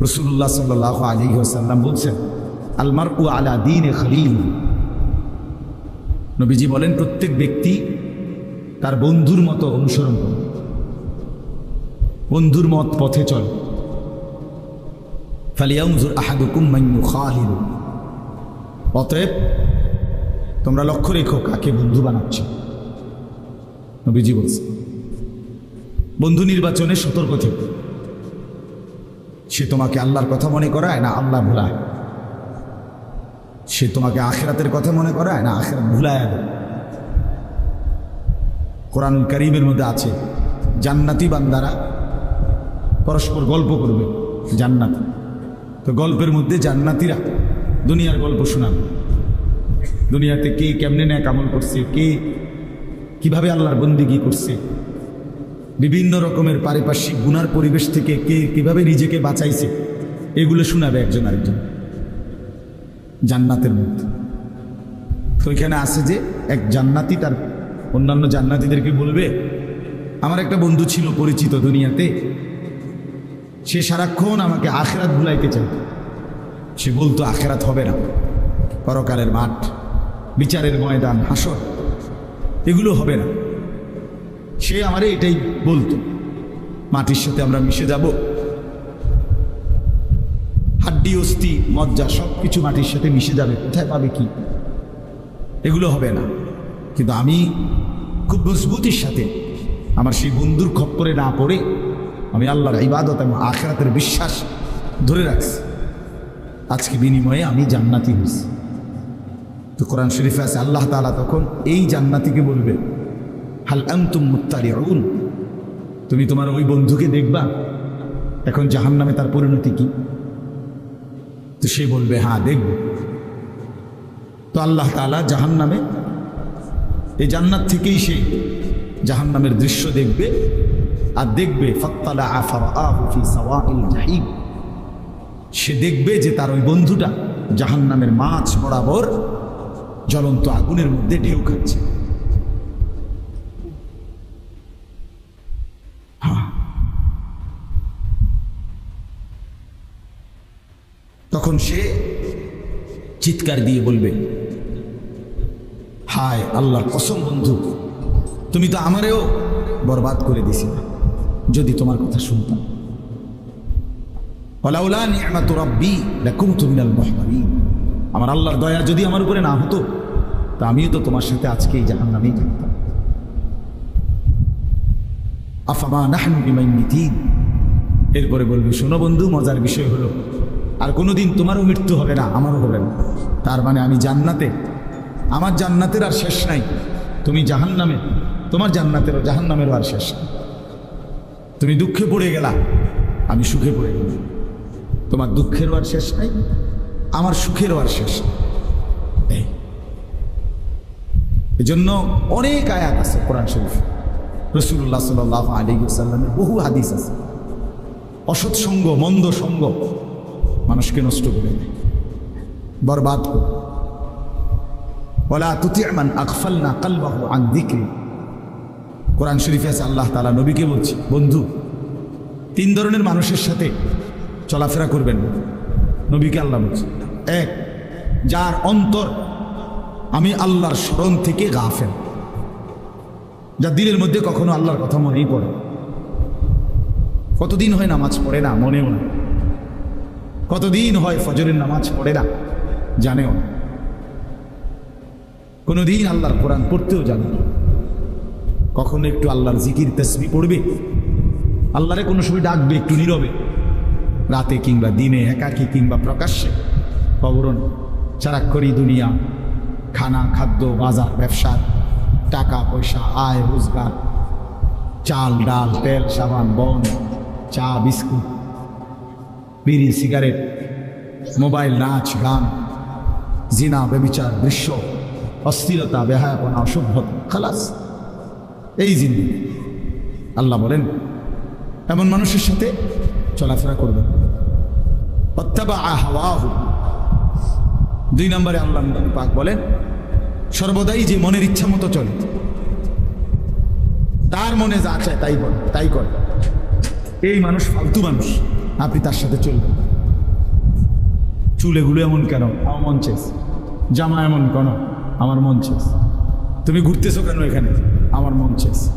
রসুল্লাহ সাল্লাহ আলী সাল্লাম বলছেন আলমার উ আলা দিন এ খলিল। নবীজি বলেন, প্রত্যেক ব্যক্তি তার বন্ধুর মতো অনুসরণ করে। বন্ধুর মত পথে চল। ফালিয়াউজুর আহাদুকুম মাইনু খালিল অতএব, তোমরা লক্ষ্য রেখো কাকে বন্ধু বানাচ্ছ। নবীজি বলছে বন্ধু নির্বাচনে সতর্ক থেকো। সে তোমাকে আল্লাহর কথা মনে করায় না আল্লাহ ভুলায়? সে তোমাকে আখেরাতের কথা মনে করায় না আখেরাত ভুলায় কোরআন করিমের মধ্যে আছে, জান্নাতি বান্দারা পরস্পর গল্প করবে, জান্নাতি। তো গল্পের মধ্যে জান্নাতিরা দুনিয়ার গল্প শোনাবে। দুনিয়াতে কে কেমনে ন্যাক আমল করছে, কে কীভাবে আল্লাহর বন্দিগি করছে বিভিন্ন রকমের পারিপার্শ্বিক গুনার পরিবেশ থেকে কে কীভাবে নিজেকে বাঁচাইছে, এগুলো শোনাবে একজন আরেকজন। জান্নাতের মধ্যে। তো এখানে আছে যে এক জান্নাতি তার অন্যান্য জান্নাতিদেরকে বলবে, আমার একটা বন্ধু ছিল পরিচিত দুনিয়াতে, সে সারাক্ষণ আমাকে আখেরাত ভুলাইতে চাইত। সে বলতো, আখেরাত হবে না। পরকালের মাঠ, বিচারের ময়দান, হাসর, এগুলো হবে না। সে আমারে এটাই বলতো। মাটির সাথে আমরা মিশে যাব। হাড্ডি, অস্থি, মজ্জা সব কিছু মাটির সাথে মিশে যাবে। কোথায় পাবে কি? এগুলো হবে না। কিন্তু আমি খুব মজবুতির সাথে আমার সেই বন্ধুর খপ্পরে না পড়ে আমি আল্লাহর ইবাদত এবং আখেরাতের বিশ্বাস ধরে রাখছি। আজকে বিনিময়ে আমি জান্নাতি হয়েছি। তো কোরআন শরীফে আছে, আল্লাহ তালা তখন এই জান্নাতিকে বলবে হাল আন্তুম মুত্তারিউন? তুমি তোমার ওই বন্ধুকে দেখবা? এখন জাহান নামে তার পরিণতি কি? তো সে বলবে হ্যাঁ দেখব। তো আল্লাহ তালা জাহান নামে এই জান্নাত থেকেই সে জাহান নামের দৃশ্য দেখবে আর দেখবে ফত্তালা আফারাহু ফি সাওয়াইল জাহিম। সে দেখবে যে তার ওই বন্ধুটা জাহান নামের মাছ বরাবর জ্বলন্ত আগুনের মধ্যে ঢেউ খাচ্ছে। তখন সে চিৎকার দিয়ে বলবে, হায় আল্লাহর কসম বন্ধু, তুমি তো আমারেও বরবাদ করে দিছিলে যদি তোমার কথা শুনতাম। আমার আল্লাহর দয়া যদি আমার উপরে না হতো, তা আমিও তো তোমার সাথে আজকে এই জাহান্নামেই থাকতাম। আফামা নাহনু বিমাইমিতিন এরপরে বলবে, শোনো বন্ধু, মজার বিষয় হলো আর কোনোদিন তোমারও মৃত্যু হবে না, আমারও হবে না। তার মানে আমি জান্নাতে, আমার জান্নাতের আর শেষ নাই। তুমি জাহান্নামে, তোমার জান্নাতেরও, জাহান্নামেরও আর শেষ নাই। তুমি দুঃখে পড়ে গেলা, আমি সুখে পড়ে গেলাম। তোমার দুঃখেরও আর শেষ নাই, আমার সুখেরও আর শেষ নেই। এই। জন্য অনেক আয়াত আছে কোরআন শরীফ। রসুল্লাহ সাল আলী সাল্লামের বহু হাদিস আছে। অসৎ সঙ্গ, মন্দ সঙ্গ মানুষকে নষ্ট করে বরবাদ বলা তুতিয়ামান আকফাল না কালবাহু আন কোরআন শরীফে আছে, আল্লাহ তালা নবীকে বলছি, বন্ধু, তিন ধরনের মানুষের সাথে চলাফেরা করবেন। নবীকে আল্লাহ বলছে, এক, যার অন্তর আমি আল্লাহর স্মরণ থেকে গাফেন যা দিলের মধ্যে কখনো আল্লাহর কথা মনেই পড়ে কতদিন হয় নামাজ পড়ে না, মনেও না কতদিন হয় ফজরের নামাজ পড়ে না? জানেও না। কোনোদিন আল্লাহর কোরআন পড়তেও জানে না। কখনো একটু আল্লাহর জিকির তসবি পড়বে? আল্লাহরে কোনো সময় ডাকবে একটু নীরবে? রাতে কিংবা দিনে, একাকী কিংবা প্রকাশ্যে? খবরন সারাক্ষরই দুনিয়া, খানা, খাদ্য, বাজার, ব্যবসা, টাকা, পয়সা, আয়, রোজগার, চাল, ডাল, তেল, সাবান, বন, চা, বিস্কুট বিড়ি, সিগারেট, মোবাইল, নাচ, গান, জিনা, বেবিচার, দৃশ্য, অস্থিরতা, বেহায়াপনা, অসভ্যতা, খালাস, এই জিনিস আল্লাহ বলেন, এমন মানুষের সাথে চলাফেরা করবে। দুই নম্বরে আল্লাহ পাক বলেন, সর্বদাই যে মনের ইচ্ছা মতো চলে, তার মনে যা চায় তাই বলে, তাই করে। এই মানুষ ফালতু মানুষ। আপনি তার সাথে চলবেন। চুল এগুলো এমন কেন? আমার মন চাইছে জামা এমন কেন? আমার মন চাইছে তুমি ঘুরতেছো কেন এখানে? আমার মন চাইছে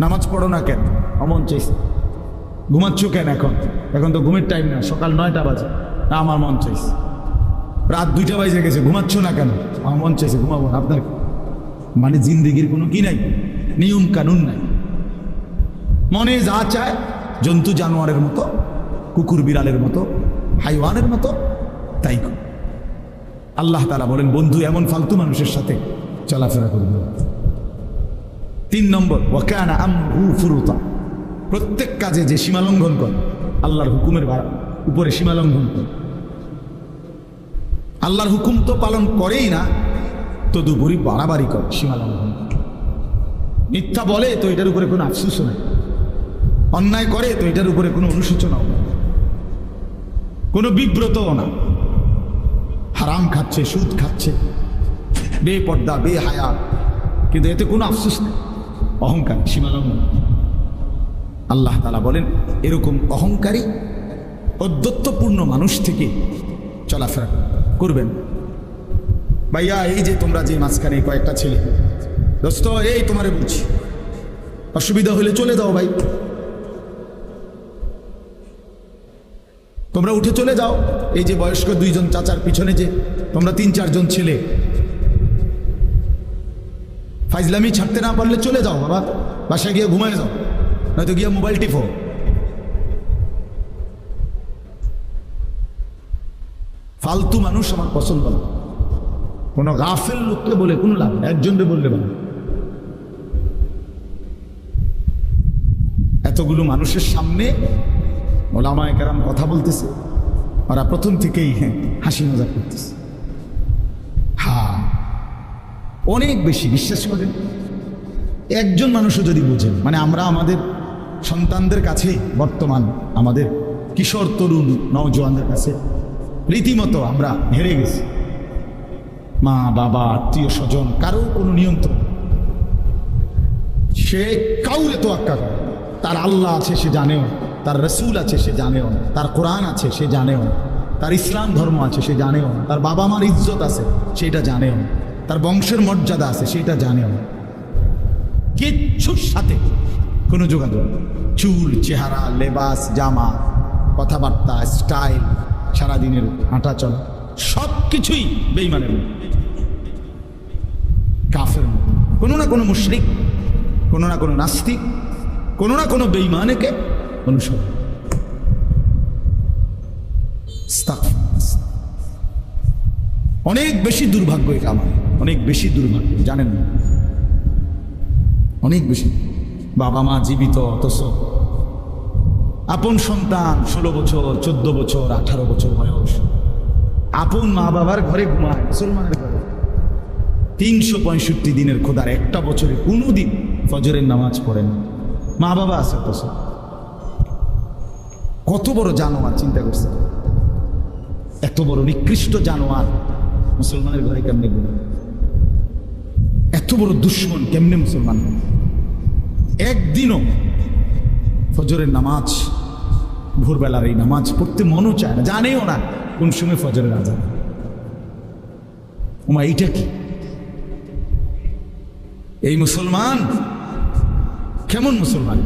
নামাজ পড়ো না কেন? অমন মন চাইছে ঘুমাচ্ছ কেন এখন? এখন তো ঘুমের টাইম না, সকাল নয়টা বাজে। না, আমার মন চাইছে রাত দুইটা বাজে গেছে, ঘুমাচ্ছ না কেন? আমার মন চাইছে ঘুমাবো আপনার। মানে জিন্দিগির কোনো কি নাই? নিয়ম কানুন নাই। মনে যা চায়, জন্তু জানোয়ারের মতো কুকুর বিড়ালের মতো, হাইওয়ানের মতো, তাই। আল্লাহ তালা বলেন, বন্ধু, এমন ফালতু মানুষের সাথে চলাফেরা করবে তিন নম্বর ফুরুতা। প্রত্যেক কাজে যে সীমা লঙ্ঘন করে, আল্লাহর হুকুমের উপরে সীমা লঙ্ঘন করে। আল্লাহর হুকুম তো পালন করেই না তদুপরি বাড়াবাড়ি করে, সীমা লঙ্ঘন মিথ্যা বলে তো এটার উপরে কোনো আফসুসও নাই। অন্যায় করে তো এটার উপরে কোনো অনুশোচনাও নেই। কোনো বিব্রতও না। হারাম খাচ্ছে, সুদ খাচ্ছে। বে পর্দা বে হায়া কিন্তু এতে কোনো আফসোস নেই। অহংকার, সীমালঙ্ঘন। আল্লাহ তালা বলেন, এরকম অহংকারী অদ্যত্বপূর্ণ মানুষ থেকে চলাফেরা করবেন। ভাইয়া, এই যে তোমরা যে মাঝখানে কয়েকটা ছেলে, দোস্ত, এই তোমারে বলছি, অসুবিধা হলে চলে যাও ভাই। তোমরা উঠে চলে যাও। এই যে বয়স্ক দুইজন চাচার পিছনে যে তোমরা তিন, চারজন ছেলে। ফাইজলামি ছাড়তে না পারলে চলে যাও বাবা। বাসায় গিয়ে ঘুমায় যাও। নয়তো গিয়ে মোবাইল টিপো। ফালতু মানুষ আমার পছন্দ না। কোনো গাফেল লোককে বলে কোনো লাভ একজনকে বললে ভালো। এতগুলো মানুষের সামনে ওলামায় কেরাম কথা বলতেছে। ওরা প্রথম থেকেই হ্যাঁ হাসি মজা করতেছে। হা অনেক বেশি বিশ্বাস করেন। একজন মানুষও যদি বুঝেন মানে আমরা আমাদের সন্তানদের কাছে, বর্তমান আমাদের কিশোর তরুণ নওজোয়ানদের কাছে, রীতিমতো আমরা হেরে গেছি। মা, বাবা, আত্মীয় স্বজন কারও কোনো নিয়ন্ত্রণ সে কাউরে তো আক্কা তার আল্লাহ আছে, সে জানেও। তার রসুল আছে সে জানেও না। তার কোরআন আছে সে জানেও না। তার ইসলাম ধর্ম আছে সে জানেও না। তার বাবা মার ইজ্জত আছে সেটা জানেও না। তার বংশের মর্যাদা আছে সেটা জানেও না। কিচ্ছুর সাথে কোনো যোগাযোগ। চুল, চেহারা, লেবাস, জামা, কথাবার্তা, স্টাইল, সারাদিনের হাঁটা চলা সব কিছুই বেইমানের। কাফের। কোনো না কোনো মুশরিক, কোনো না কোনো নাস্তিক, কোনো না কোনো বেইমানেকে অনুসরণ অনেক বেশি দুর্ভাগ্য এটা আমার। অনেক বেশি দুর্ভাগ্য, জানেন? অনেক বেশি। বাবা মা জীবিত, অথচ আপন সন্তান, ষোলো বছর, চোদ্দ বছর, আঠারো বছর বয়স। আপন মা বাবার ঘরে ঘুমায়, মুসলমানের ঘরে। তিনশো পঁয়ষট্টি দিনের খোদার একটা বছরে কোনো দিন ফজরের নামাজ পড়েন মা বাবা আছে তো। কত বড় জানোয়ার চিন্তা করছে? এত বড় নিকৃষ্ট জানোয়ার মুসলমানের ঘরে কেমনে এত বড় দুশ্মন কেমনে মুসলমান একদিনও ফজরের নামাজ, ভোরবেলার এই নামাজ পড়তে মনও চায় না, জানেও না কোন সময় ফজরের আজান। ওমা এইটা কি? এই মুসলমান? কেমন মুসলমান?